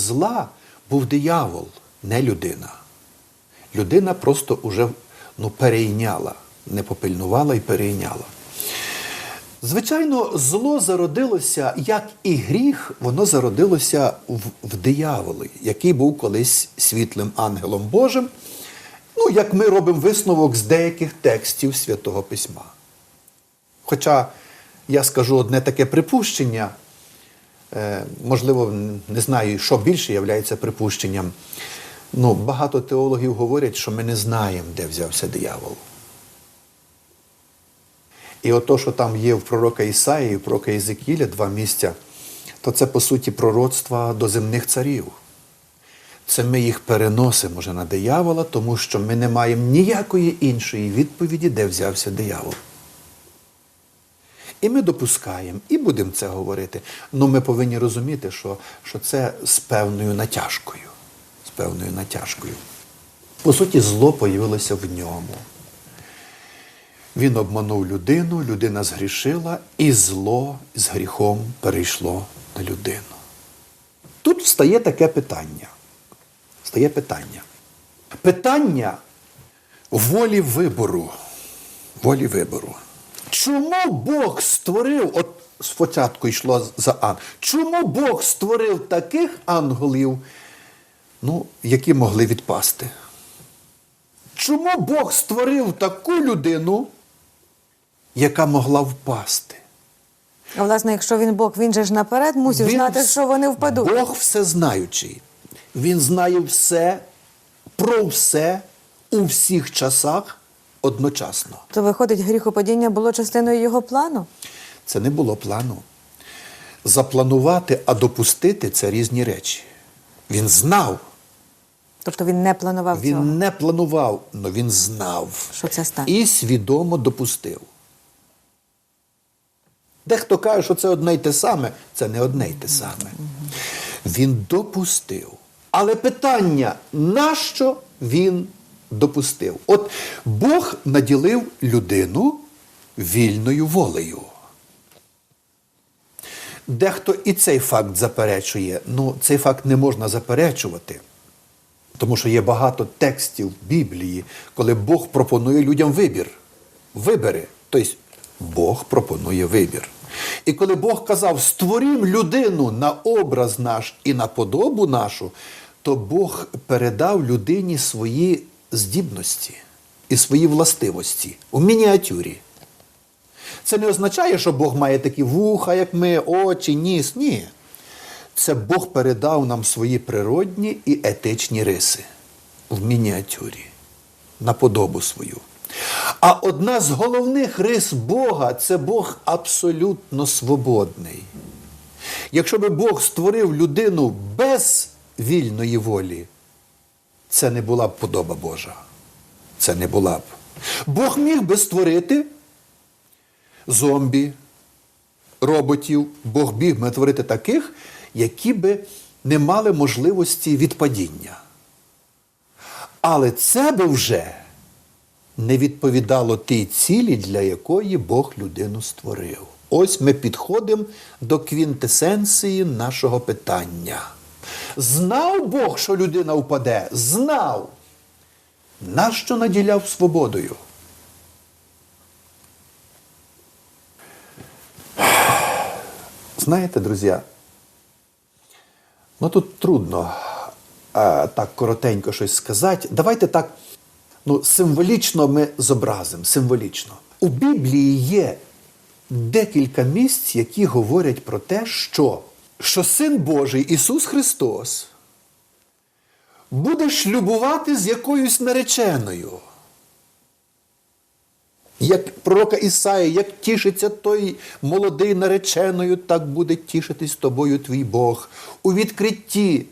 зла був диявол, не людина. Людина просто уже ну, перейняла, не попильнувала і перейняла. Звичайно, зло зародилося, як і гріх, воно зародилося в, в дияволі, який був колись світлим ангелом Божим. Ну, як ми робимо висновок з деяких текстів Святого Письма. Хоча я скажу одне таке припущення, можливо, не знаю, що більше є припущенням. Ну, багато теологів говорять, що ми не знаємо, де взявся диявол. І ото, що там є в пророка Ісаї і в пророка Єзекіля два місця, то це по суті пророцтва до земних царів. Це ми їх переносимо вже на диявола, тому що ми не маємо ніякої іншої відповіді, де взявся диявол. І ми допускаємо, і будемо це говорити. Ну ми повинні розуміти, що, що це з певною натяжкою. З певною натяжкою. По суті, зло появилося в ньому. Він обманув людину, людина згрішила, і зло з гріхом перейшло на людину. Тут встає таке питання. Встає питання. Питання волі вибору. Волі вибору. Чому Бог створив, от спочатку йшло за ан, чому Бог створив таких ангелів, ну, які могли відпасти? Чому Бог створив таку людину, яка могла впасти? А власне, якщо він Бог, він же ж наперед мусив Він знати, що вони впадуть. Бог всезнаючий. Він знає все про все у всіх часах одночасно. То виходить, гріхопадіння було частиною його плану. Це не було плану. Запланувати, а допустити це різні речі. Він знав, Тобто він не планував він цього. не планував, але він знав Що це стане? і свідомо допустив. Дехто каже, що це одне й те саме, це не одне й те саме. Він допустив. Але питання, нащо він допустив? От Бог наділив людину вільною волею. Дехто і цей факт заперечує. Ну, цей факт не можна заперечувати. Тому що є багато текстів Біблії, коли Бог пропонує людям вибір. Вибери. Тобто Бог пропонує вибір. І коли Бог казав, створім людину на образ наш і на подобу нашу, то Бог передав людині свої здібності і свої властивості у мініатюрі. Це не означає, що Бог має такі вуха, як ми, очі, ніс. Ні. Це Бог передав нам свої природні і етичні риси в мініатюрі, на подобу свою. А одна з головних рис Бога це Бог абсолютно свободний. Якщо би Бог створив людину без вільної волі, це не була б подоба Божа. Це не була б. Бог міг би створити зомбі, роботів, Бог міг би творити таких, які би не мали можливості відпадіння. Але це би вже не відповідало тій цілі, для якої Бог людину створив. Ось ми підходимо до квінтесенції нашого питання. Знав Бог, що людина впаде? Знав. Нащо наділяв свободою? Знаєте, друзі, ну тут трудно е, так коротенько щось сказати. Давайте так ну, символічно ми зобразимо. Символічно. У Біблії є декілька місць, які говорять про те, що, що Син Божий Ісус Христос буде шлюбувати з якоюсь нареченою. Як пророка Ісаї, як тішиться той молодий нареченою, так буде тішитись тобою твій Бог. У відкритті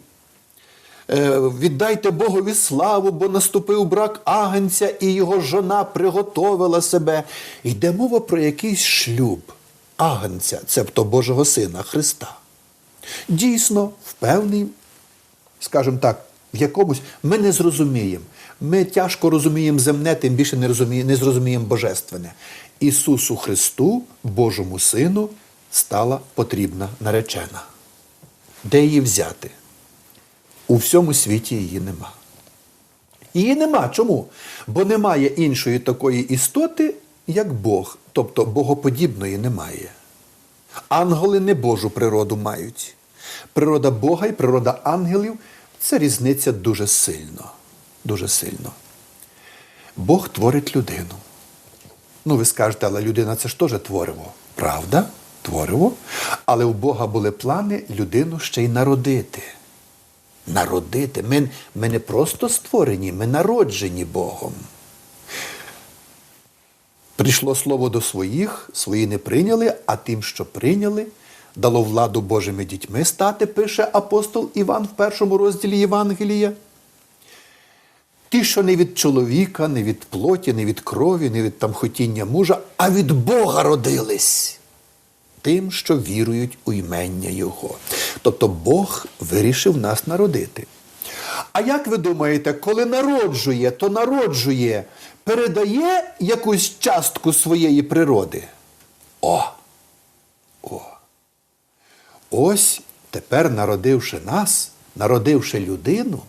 е, віддайте Богові славу, бо наступив брак агнця, і його жона приготовила себе. Йде мова про якийсь шлюб агнця, цебто Божого Сина Христа. Дійсно, в скажімо так, в якомусь ми не зрозуміємо. Ми тяжко розуміємо земне, тим більше не, розуміємо, не зрозуміємо божественне. Ісусу Христу, Божому Сину, стала потрібна наречена. Де її взяти? У всьому світі її нема. Її нема. Чому? Бо немає іншої такої істоти, як Бог. Тобто богоподібної немає. Ангели не Божу природу мають. Природа Бога і природа ангелів це різниця дуже сильно. Дуже сильно. Бог творить людину. Ну, ви скажете, але людина це ж теж твориво. Правда? Твориво. Але у Бога були плани людину ще й народити. Народити. Ми, ми не просто створені, ми народжені Богом. Прийшло слово до своїх, свої не прийняли, а тим, що прийняли, дало владу Божими дітьми стати, пише апостол Іван в першому розділі Євангелія. Ті, що не від чоловіка, не від плоті, не від крові, не від там хотіння мужа, а від Бога родились. Тим, що вірують у імення Його. Тобто Бог вирішив нас народити. А як ви думаєте, коли народжує, то народжує, передає якусь частку своєї природи? О! О! Ось тепер, народивши нас, народивши людину,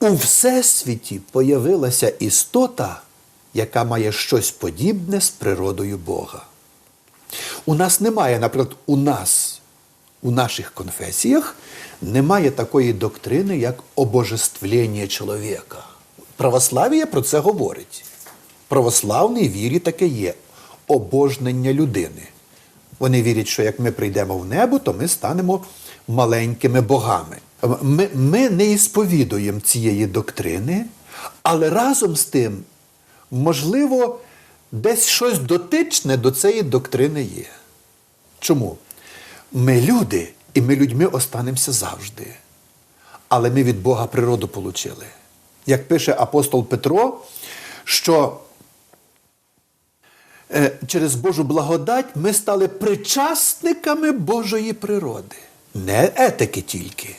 у Всесвіті появилася істота, яка має щось подібне з природою Бога. У нас немає, наприклад, у нас, у наших конфесіях, немає такої доктрини, як обожествлення чоловіка. Православ'я про це говорить. Православній вірі таке є обожнення людини. Вони вірять, що як ми прийдемо в небо, то ми станемо маленькими богами. Ми, ми не ісповідуємо цієї доктрини, але разом з тим, можливо, десь щось дотичне до цієї доктрини є. Чому? Ми люди, і ми людьми останемося завжди. Але ми від Бога природу получили. Як пише апостол Петро, що через Божу благодать ми стали причасниками Божої природи. Не етики тільки.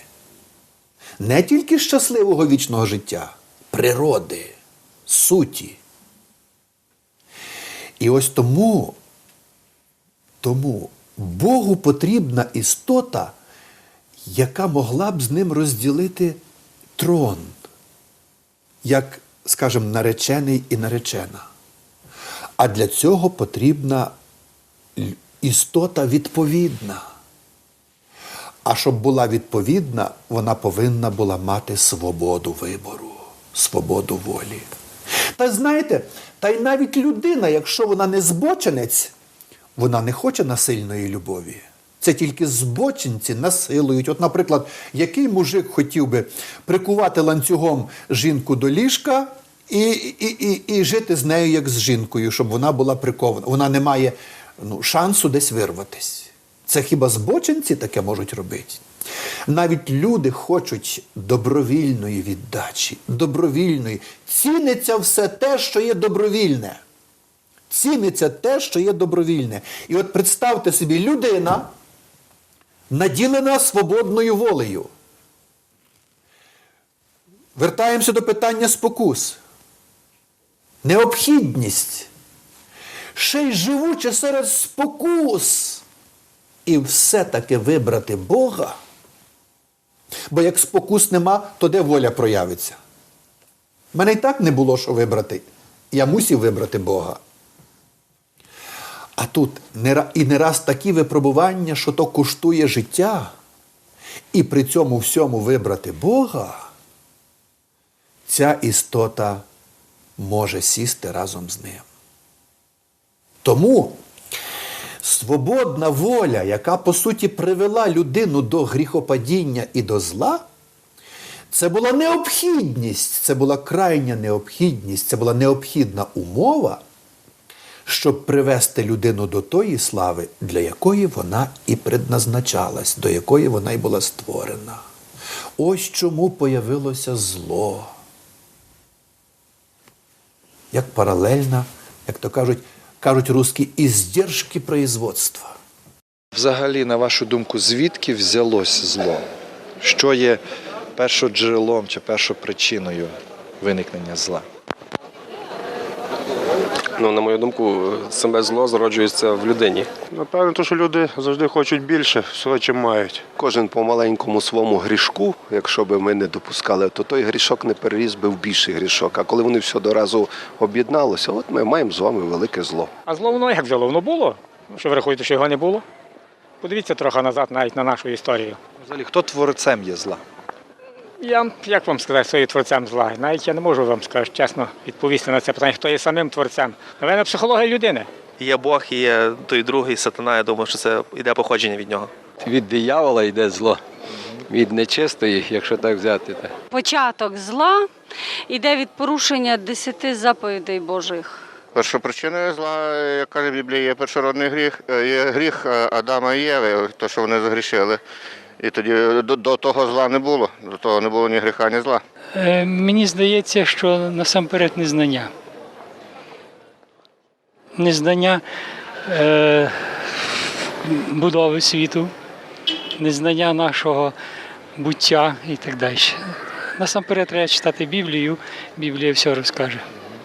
Не тільки щасливого вічного життя, природи, суті. І ось тому, тому Богу потрібна істота, яка могла б з ним розділити трон, як, скажімо, наречений і наречена. А для цього потрібна істота відповідна. А щоб була відповідна, вона повинна була мати свободу вибору, свободу волі. Та знаєте, та й навіть людина, якщо вона не збоченець, вона не хоче насильної любові. Це тільки збочинці насилують. От, наприклад, який мужик хотів би прикувати ланцюгом жінку до ліжка і, і, і, і жити з нею як з жінкою, щоб вона була прикована. Вона не має ну, шансу десь вирватися. Це хіба збочинці таке можуть робити? Навіть люди хочуть добровільної віддачі, добровільної. Ціниться все те, що є добровільне. Ціниться те, що є добровільне. І от представте собі, людина наділена свободною волею. Вертаємося до питання спокус. Необхідність. Ще й живучи серед спокус. І все-таки вибрати Бога. Бо як спокус нема, то де воля проявиться? Мене і так не було що вибрати. Я мусив вибрати Бога. А тут і не раз такі випробування, що то коштує життя, і при цьому всьому вибрати Бога, ця істота може сісти разом з ним. Тому свободна воля, яка по суті привела людину до гріхопадіння і до зла, це була необхідність, це була крайня необхідність, це була необхідна умова, щоб привести людину до тої слави, для якої вона і предназначалась, до якої вона й була створена. Ось чому появилося зло. Як паралельна, як то кажуть, кажуть русські, іздержки производства. Взагалі, на вашу думку, звідки взялось зло? Що є першоджерелом чи першопричиною виникнення зла? Ну, на мою думку, саме зло зароджується в людині. Напевно, то, що люди завжди хочуть більше всього, чим мають. Кожен по маленькому своєму грішку, якщо би ми не допускали, то той грішок не переріс би в більший грішок. А коли вони все доразу об'єдналися, от ми маємо з вами велике зло. А зло воно як взяло? Воно було. Що ви рахуєте, що його не було? Подивіться трохи назад навіть на нашу історію. Взагалі, хто творцем є зла? Я, як вам сказати, що є творцем зла? Навіть я не можу вам скажу, чесно відповісти на це питання, хто є самим творцем. Навіть психологія людини. Є Бог і є той другий сатана. Я думаю, що це йде походження від нього. Від диявола йде зло, від нечистої, якщо так взяти. Так. Початок зла йде від порушення десяти заповідей Божих. Першопричиною зла, як каже Біблія, є першородний гріх, е, є гріх е, Адама і Єви, то, що вони загрішили. І тоді до, до того зла не було, до того не було ні гріха, ні зла. Е, Мені здається, що насамперед незнання. Незнання е, будови світу, незнання нашого буття і так далі. Насамперед треба читати Біблію, Біблія все розкаже.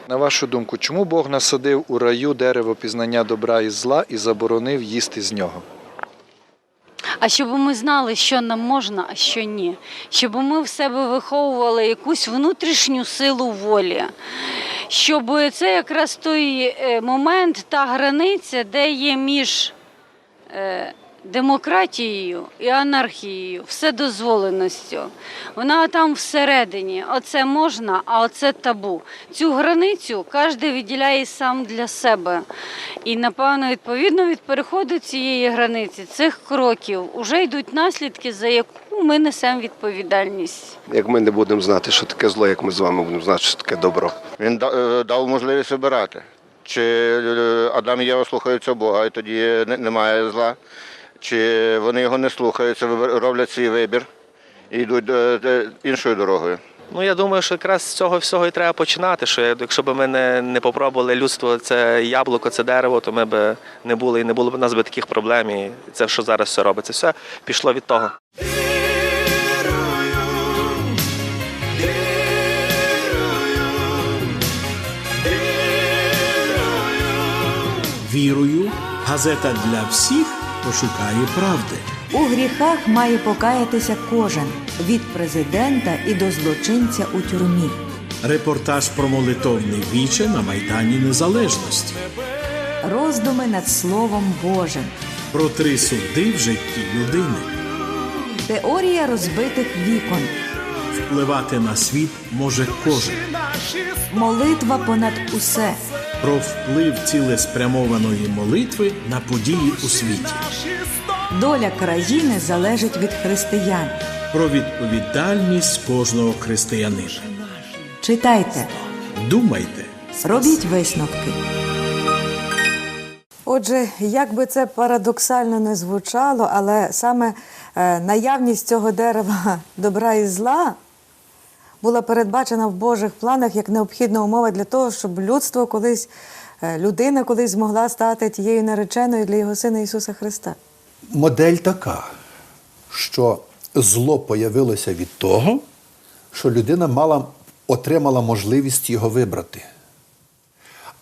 На вашу думку, чому Бог насадив у раю дерево пізнання добра і зла і заборонив їсти з нього? А щоб ми знали, що нам можна, а що ні. Щоб ми в себе виховували якусь внутрішню силу волі. Щоб це якраз той е, момент, та границя, де є між е, демократією і анархією, вседозволеністю. Вона там всередині. Оце можна, а оце табу. Цю границю кожен відділяє сам для себе. І, напевно, відповідно від переходу цієї границі, цих кроків, вже йдуть наслідки, за яку ми несемо відповідальність. Як ми не будемо знати, що таке зло, як ми з вами будемо знати, що таке добро. Він е, дав можливість обирати. Чи е, Адам і Єва слухаються Бога, і тоді немає зла, чи вони його не слухаються, роблять свій вибір і йдуть іншою дорогою. Ну я думаю, що якраз з цього всього і треба починати. Що якщо б ми не, не попробували людство, це яблуко, це дерево, то ми б не були і не було б у нас би таких проблем. І це, що зараз все робиться, все пішло від того. Вірую, газета для всіх, хто шукає правди. У гріхах має покаятися кожен від президента і до злочинця у тюрмі. Репортаж про молитовне віче на Майдані Незалежності. Роздуми над Словом Божим. Про три суди в житті людини. Теорія розбитих вікон. Впливати на світ може кожен. Молитва понад усе. Про вплив цілеспрямованої молитви на події у світі. Доля країни залежить від християн. Про відповідальність кожного християнина. Читайте, Думайте. робіть висновки. Отже, як би це парадоксально не звучало, але саме е, наявність цього дерева добра і зла була передбачена в Божих планах як необхідна умова для того, щоб людство колись, е, людина колись змогла стати тією нареченою для його сина Ісуса Христа. Модель така, що зло появилося від того, що людина мала, отримала можливість його вибрати.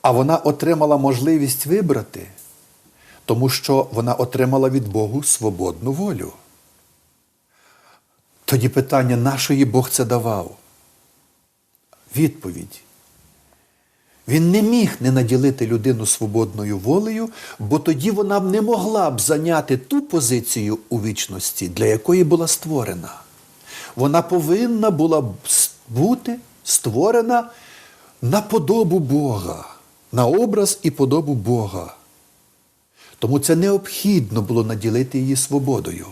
А вона отримала можливість вибрати, тому що вона отримала від Богу свободну волю. Тоді питання, на що їй Бог це давав? Відповідь. Він не міг не наділити людину свободною волею, бо тоді вона б не могла б зайняти ту позицію у вічності, для якої була створена. Вона повинна була б бути створена на подобу Бога, на образ і подобу Бога. Тому це необхідно було наділити її свободою.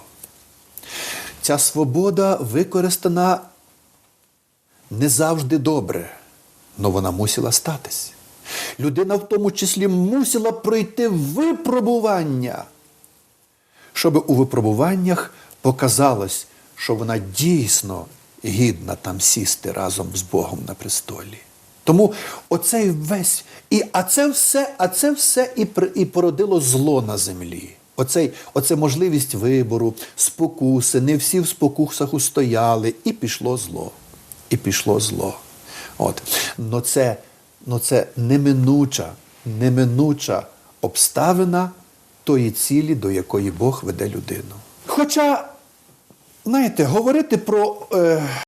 Ця свобода використана не завжди добре, але вона мусила статись. Людина в тому числі мусила пройти випробування, щоб у випробуваннях показалось, що вона дійсно гідна там сісти разом з Богом на престолі. Тому оцей весь, і, а це все, а це все і, і породило зло на землі. Оцей, оце можливість вибору, спокуси, не всі в спокусах устояли, і пішло зло. І пішло зло. От. Но це, но це неминуча неминуча обставина тої цілі, до якої Бог веде людину. Хоча, знаєте, говорити про. Е,